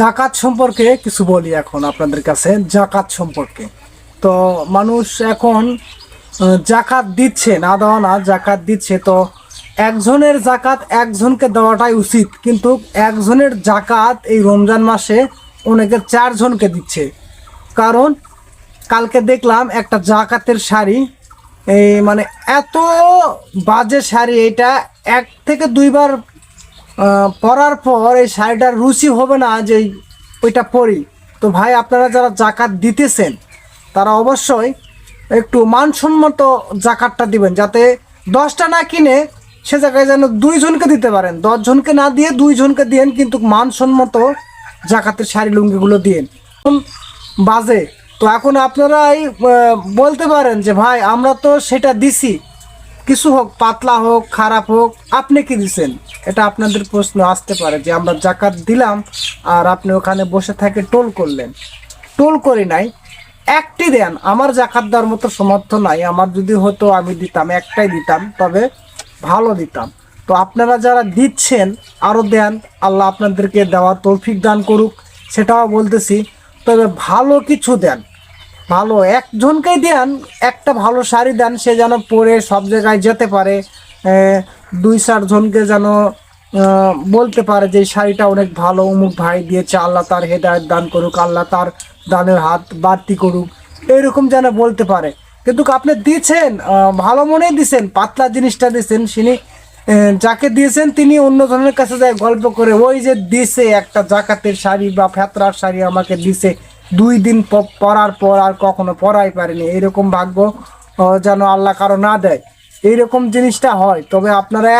জাকাত সম্পর্কে কিছু বলি এখন আপনাদের কাছে, জাকাত সম্পর্কে। তো মানুষ এখন জাকাত দিচ্ছে, না দেওয়া না, জাকাত দিচ্ছে। তো একজনের জাকাত একজনকে দেওয়াটাই উচিত, কিন্তু একজনের জাকাত এই রমজান মাসে অনেকে চারজনকে দিচ্ছে। কারণ কালকে দেখলাম একটা জাকাতের শাড়ি এই মানে এত বাজে শাড়ি এটা এক থেকে দুইবার পরার পর এই শাড়িটার রুচি হবে না যে ওইটা পরি। তো ভাই, আপনারা যারা জাকাত দিতেছেন, তারা অবশ্যই একটু মানসম্মত জাকাতটা দিবেন, যাতে দশটা না কিনে সে জায়গায় যেন দুইজনকে দিতে পারেন। দশজনকে না দিয়ে দুইজনকে দিয়েন, কিন্তু মানসম্মত জাকাতের শাড়ি লুঙ্গিগুলো দিয়েন। বাজে। তো এখন আপনারাই বলতে পারেন যে, ভাই, আমরা তো সেটা দিছি। কিছু হোক, পাতলা হোক, খারাপ হোক, আপনি কি দিছেন? এটা আপনাদের প্রশ্ন আসতে পারে যে আমরা জাকাত দিলাম আর আপনি ওখানে বসে থাকে টোল করলেন। টোল করি নাই, একটি দেন, আমার জাকাত দেওয়ার মতো সমর্থ নাই, আমার যদি হতো আমি দিতাম, একটাই দিতাম, তবে ভালো দিতাম। তো আপনারা যারা দিচ্ছেন আরও দেন, আল্লাহ আপনাদেরকে দেওয়া তৌফিক দান করুক, সেটাও বলতেছি, তবে ভালো কিছু দেন। ভালো একজনকেই দেন একটা ভালো শাড়ি দেন সে যেন পরে সব জায়গায় যেতে পারে। দুই চারজনকে যেন বলতে পারে যে শাড়িটা অনেক ভালো অমুক ভাই দিয়েছে আল্লাহ তার হেদায়ত দান করুক আল্লাহ তার দানের হাত বাড়তি করুক এরকম যেন বলতে পারে। কিন্তু আপনি দিয়েছেন ভালো মনেই দিছেন পাতলা জিনিসটা দিয়েছেন তিনি আহ, যাকে দিয়েছেন তিনি অন্য জনের কাছে যায় গল্প করে, ওই যে দিছে একটা জাকাতের শাড়ি বা ফেতরার শাড়ি আমাকে দিছে, দুই দিন পরার পর আর কখনো পরাই পারেনি। এরকম ভাগ্য যেন আল্লাহ কারও না দেয়। এইরকম জিনিসটা হয়। তবে আপনারা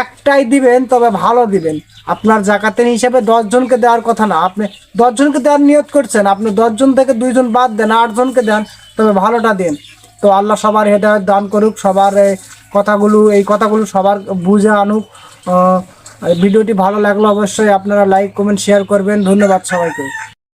একটাই দিবেন, তবে ভালো দিবেন। আপনার জাকাতের হিসাবে দশজনকে দেওয়ার কথা না। আপনি দশজনকে দেওয়ার নিয়ত করছেন। আপনি দশজন থেকে দুইজন বাদ দেন আটজনকে দেন, তবে ভালোটা দেন। তো আল্লাহ সবার হেদায়ত দান করুক, সবার কথাগুলো, এই কথাগুলো সবার বুঝে আনুক। ভিডিওটি ভালো লাগল অবশ্যই আপনারা লাইক কমেন্ট শেয়ার করবেন। ধন্যবাদ সবাইকে।